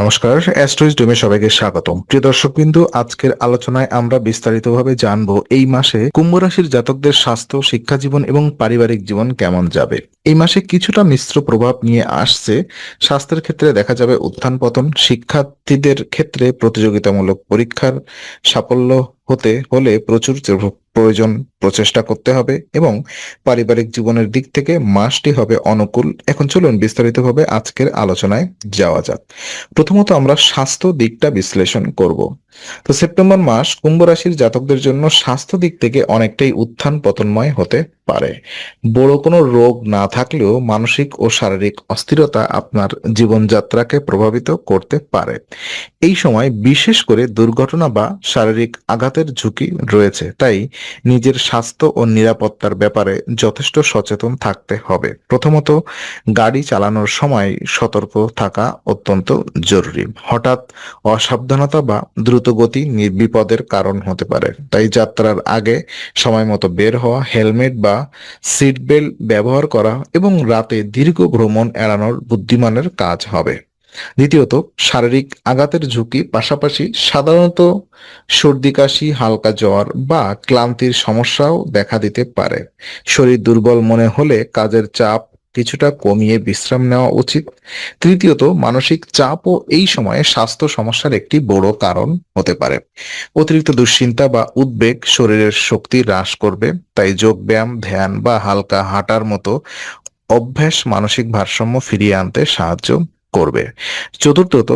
নমস্কার অ্যাস্ট্রোইজ ডোমে সবাইকে স্বাগতম। প্রিয় দর্শক বিন্দু আজকের আলোচনায় আমরা বিস্তারিতভাবে জানব এই মাসে কুম্ভ রাশির জাতকদের স্বাস্থ্য, শিক্ষা জীবন এবং পারিবারিক জীবন কেমন যাবে। এই মাসে কিছুটা মিশ্র প্রভাব নিয়ে আসছে। স্বাস্থ্যের ক্ষেত্রে দেখা যাবে উত্থান পতন, শিক্ষার্থীদের ক্ষেত্রে প্রতিযোগিতামূলক পরীক্ষার সাফল্য হতে হলে প্রচুর প্রয়োজন প্রচেষ্টা করতে হবে এবং পারিবারিক জীবনের দিক থেকে মাসটি হবে অনুকূল। এখন চলুন বিস্তারিতভাবে আজকের আলোচনায় যাওয়া যাক। প্রথমত আমরা স্বাস্থ্য দিকটা বিশ্লেষণ করব। তো সেপ্টেম্বর মাস কুম্ভ রাশির জাতকদের জন্য স্বাস্থ্য দিক থেকে অনেকটাই উত্থান পতনময় হতে পারে। বড় কোনো রোগ না থাকলেও মানসিক ও শারীরিক অস্থিরতা আপনার জীবনযাত্রাকে প্রভাবিত করতে পারে। এই সময় বিশেষ করে দুর্ঘটনা বা শারীরিক আঘাতের ঝুঁকি রয়েছে, তাই নিজের স্বাস্থ্য ও নিরাপত্তার ব্যাপারে যথেষ্ট সচেতন থাকতে হবে। প্রথমত, গাড়ি চালানোর সময় সতর্ক থাকা অত্যন্ত জরুরি। হঠাৎ অসাবধানতা বা দ্রুতগতি বিপদের কারণ হতে পারে, তাই যাত্রার আগে সময় মতো বের হওয়া, হেলমেট বা সিট বেল্ট ব্যবহার করা এবং রাতে দীর্ঘ ভ্রমণ এড়ানোর বুদ্ধিমানের কাজ হবে। দ্বিতীয়ত, শারীরিক আঘাতের ঝুঁকি, পাশাপাশি সাধারণত সর্দি, কাশি, হালকা জ্বর বা ক্লান্তির সমস্যাও দেখা দিতে পারে। শরীর দুর্বল মনে হলে কাজের চাপ কিছুটা কমিয়ে বিশ্রাম নেওয়া উচিত। তৃতীয়ত, মানসিক চাপও এই সময়ে স্বাস্থ্য সমস্যার একটি বড় কারণ হতে পারে। অতিরিক্ত দুশ্চিন্তা বা উদ্বেগ শরীরের শক্তি হ্রাস করবে, তাই যোগ ব্যায়াম ধ্যান বা হালকা হাঁটার মতো অভ্যাস মানসিক ভারসাম্য ফিরিয়ে আনতে সাহায্য করবে। চতুর্থত,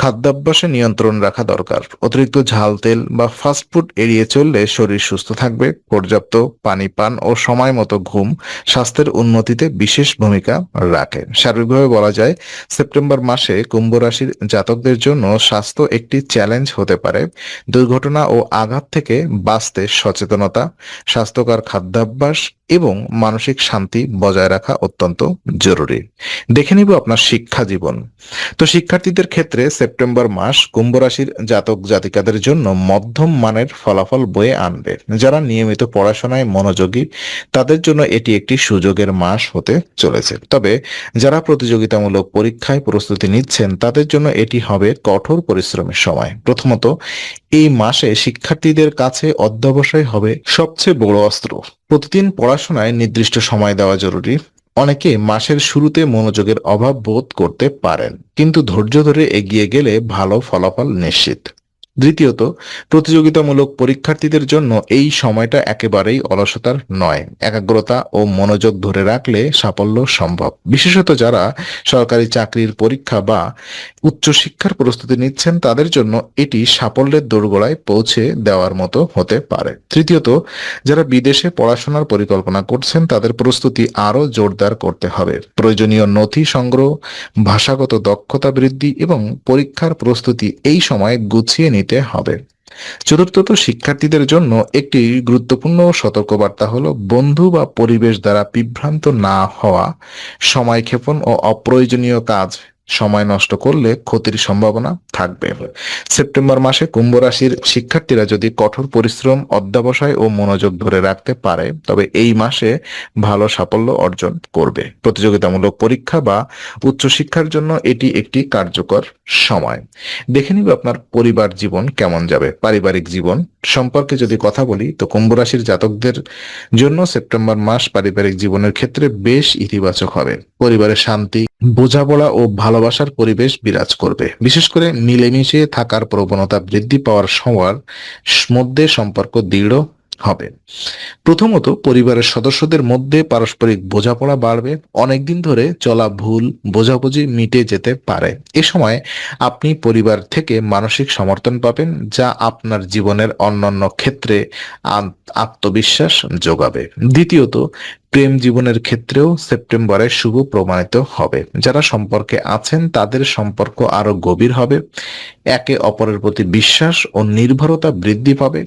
খাদ্যাভ্যাসে নিয়ন্ত্রণ রাখা দরকার। অতিরিক্ত ঝাল, তেল বা ফাস্টফুড এড়িয়ে চললে শরীর সুস্থ থাকবে, পর্যাপ্ত পানি পান ও সময় মতো ঘুম স্বাস্থ্যের উন্নতিতে বিশেষ ভূমিকা রাখে। সার্বিকভাবে বলা যায়, সেপ্টেম্বর মাসে কুম্ভ রাশির জাতকদের জন্য স্বাস্থ্য একটি চ্যালেঞ্জ হতে পারে। দুর্ঘটনা ও আঘাত থেকে বাঁচতে সচেতনতা, স্বাস্থ্যকর খাদ্যাভ্যাস এবং মানসিক শান্তি বজায় রাখা অত্যন্ত জরুরি। দেখে নিব আপনার শিক্ষা জীবন। তো শিক্ষার্থীদের ক্ষেত্রে সেপ্টেম্বর মাস কুম্ভ রাশির জাতক জাতিকাদের জন্য মধ্যম মানের ফলাফল বয়ে আনবে। যারা নিয়মিত পড়াশোনায় মনোযোগী, তাদের জন্য এটি একটি সুযোগের মাস হতে চলেছে। তবে যারা প্রতিযোগিতামূলক পরীক্ষায় প্রস্তুতি নিচ্ছেন, তাদের জন্য এটি হবে কঠোর পরিশ্রমের সময়। প্রথমত, এই মাসে শিক্ষার্থীদের কাছে অধ্যবসায় হবে সবচেয়ে বড় অস্ত্র। প্রতিদিন পড়াশোনায় নির্দিষ্ট সময় দেওয়া জরুরি। অনেকে মাসের শুরুতে মনোযোগের অভাব বোধ করতে পারেন, কিন্তু ধৈর্য ধরে এগিয়ে গেলে ভালো ফলাফল নিশ্চিত। দ্বিতীয়ত, প্রতিযোগিতামূলক পরীক্ষার্থীদের জন্য এই সময়টা একেবারেই অলসতার নয়। একাগ্রতা ও মনোযোগ ধরে রাখলে সাফল্য সম্ভব। বিশেষত যারা সরকারি চাকরির পরীক্ষা বা উচ্চশিক্ষার প্রস্তুতি নিচ্ছেন, তাদের জন্য এটি সাফল্যের দোরগোড়ায় পৌঁছে দেওয়ার মতো হতে পারে। তৃতীয়ত, যারা বিদেশে পড়াশোনার পরিকল্পনা করছেন, তাদের প্রস্তুতি আরও জোরদার করতে হবে। প্রয়োজনীয় নথি সংগ্রহ, ভাষাগত দক্ষতা বৃদ্ধি এবং পরীক্ষার প্রস্তুতি এই সময় গুছিয়ে নিতে হবে। চতুর্থত শিক্ষার্থীদের জন্য একটি গুরুত্বপূর্ণ সতর্কবার্তা হলো, বন্ধু বা পরিবেশ দ্বারা বিভ্রান্ত না হওয়া সময় ক্ষেপণ ও অপ্রয়োজনীয় কাজ সময় নষ্ট করলে ক্ষতির সম্ভাবনা থাকবে। সেপ্টেম্বর মাসে কুম্ভ রাশির শিক্ষার্থীরা যদি কঠোর পরিশ্রম, অধ্যাবসায় ও মনোযোগ ধরে রাখতে পারে, তবে এই মাসে ভালো সাফল্য অর্জন করবে। প্রতিযোগিতামূলক পরীক্ষা বা উচ্চশিক্ষার জন্য এটি একটি কার্যকর সময়। দেখে নিব আপনার পরিবার জীবন কেমন যাবে। পারিবারিক জীবন সম্পর্কে যদি কথা বলি, তো কুম্ভ রাশির জাতকদের জন্য সেপ্টেম্বর মাস পারিবারিক জীবনের ক্ষেত্রে বেশ ইতিবাচক হবে। পরিবারের শান্তি, বোঝাপড়া ও ভালোবাসার পরিবেশ বিরাজ করবে। বিশেষ করে মিলেমিশে থাকার প্রবণতা বৃদ্ধি পাওয়ার সময় মধ্যে সম্পর্ক দৃঢ় হবে। প্রথমত, পরিবারের সদস্যদের মধ্যে পারস্পরিক বোঝাপড়া বাড়বে। অনেকদিন ধরে চলা ভুল, বোঝাবুঝি মিটে যেতে পারে। এ সময় আপনি পরিবার থেকে মানসিক সমর্থন পাবেন, যা আপনার জীবনের অন্যান্য ক্ষেত্রে আত্মবিশ্বাস যোগাবে। দ্বিতীয়ত, প্রেম জীবনের ক্ষেত্রেও সেপ্টেম্বরে শুভ প্রমাণিত হবে। যারা সম্পর্কে আছেন, তাদের সম্পর্ক আরও গভীর হবে। একে অপরের প্রতি বিশ্বাস ও নির্ভরতা বৃদ্ধি পাবে।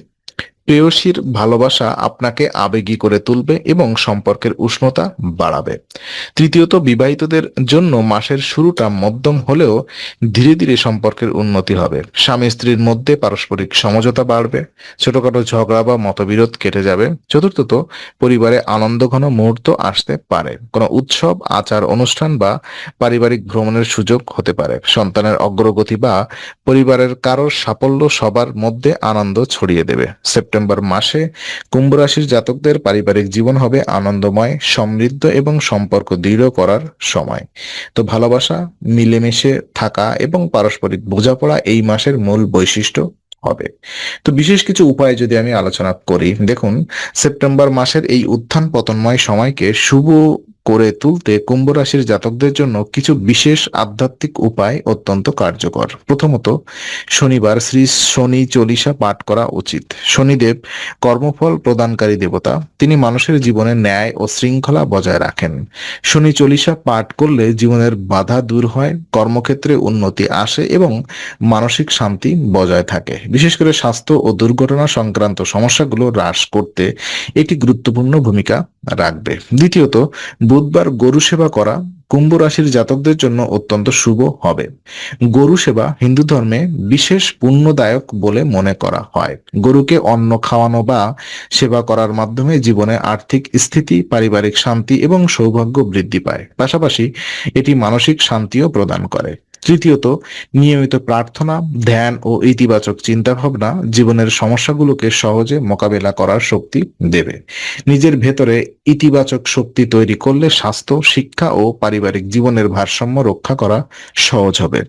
প্রেয়সীর ভালোবাসা আপনাকে আবেগী করে তুলবে এবং সম্পর্কের উষ্ণতা বাড়াবে। তৃতীয়ত, বিবাহিতদের জন্য মাসের শুরুটা মধ্যম হলেও ধীরে ধীরে সম্পর্কের উন্নতি হবে। স্বামী স্ত্রীর মধ্যে পারস্পরিক সমঝোতা বাড়বে, ছোটখাটো ঝগড়া বা মতবিরোধ কেটে যাবে। চতুর্থত, পরিবারে আনন্দ ঘন মুহূর্ত আসতে পারে। কোনো উৎসব, আচার, অনুষ্ঠান বা পারিবারিক ভ্রমণের সুযোগ হতে পারে। সন্তানের অগ্রগতি বা পরিবারের কারোর সাফল্য সবার মধ্যে আনন্দ ছড়িয়ে দেবে। সেপ্টেম্বর মাসে কুম্ভ রাশির জাতকদের পারিবারিক জীবন হবে আনন্দময়, সমৃদ্ধ এবং সম্পর্ক দৃঢ় করার সময়। তো ভালোবাসা, মিলেমিশে থাকা এবং পারস্পরিক বোঝাপড়া এই মাসের মূল বৈশিষ্ট্য হবে। তো বিশেষ কিছু উপায় যদি আমি আলোচনা করি, দেখুন, সেপ্টেম্বর মাসের এই উত্থান পতনময় সময়কে শুভ করে তুলতে কুম্ভ রাশির জাতকদের জন্য কিছু বিশেষ আধ্যাত্মিক উপায় অত্যন্ত কার্যকর। প্রথমত, শনিবার শ্রী শনি চলিসা পাঠ করা উচিত। শনিদেব কর্মফল প্রদানকারী দেবতা। তিনি মানুষের জীবনে ন্যায় ও শৃঙ্খলা বজায় রাখেন। শনি চলিসা পাঠ করলে জীবনের বাধা দূর হয়, কর্মক্ষেত্রে উন্নতি আসে এবং মানসিক শান্তি বজায় থাকে। বিশেষ করে স্বাস্থ্য ও দুর্ঘটনা সংক্রান্ত সমস্যাগুলো হ্রাস করতে এটি গুরুত্বপূর্ণ ভূমিকা রাখবে। দ্বিতীয়ত বুধবার গরু সেবা করা কুম্ভ রাশির জাতকদের জন্য অত্যন্ত শুভ হবে। গরু সেবা হিন্দু ধর্মে বিশেষ পুণ্যদায়ক বলে মনে করা হয়। গরুকে অন্ন খাওয়ানো বা সেবা করার মাধ্যমে জীবনে আর্থিক স্থিতি, পারিবারিক শান্তি এবং সৌভাগ্য বৃদ্ধি পায়। পাশাপাশি এটি মানসিক শান্তিও প্রদান করে। তৃতীয়ত, নিয়মিত প্রার্থনা, ধ্যান ও ইতিবাচক চিন্তাভাবনা জীবনের সমস্যাগুলোকে সহজে মোকাবেলা করার শক্তি দেবে। নিজের ভেতরে ইতিবাচক শক্তি তৈরি করলে স্বাস্থ্য, শিক্ষা ও পারিবারিক জীবনের ভারসাম্য রক্ষা করা সহজ হবে।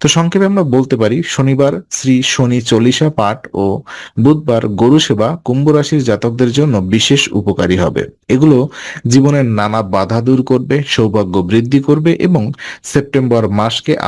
তো সংক্ষেপে আমরা বলতে পারি, শনিবার শ্রী শনি চল্লিশা পাঠ ও বুধবার গরু সেবা কুম্ভ রাশির জাতকদের জন্য বিশেষ উপকারী হবে। এগুলো জীবনের নানা বাধা দূর করবে, সৌভাগ্য বৃদ্ধি করবে এবং সেপ্টেম্বর মাসকে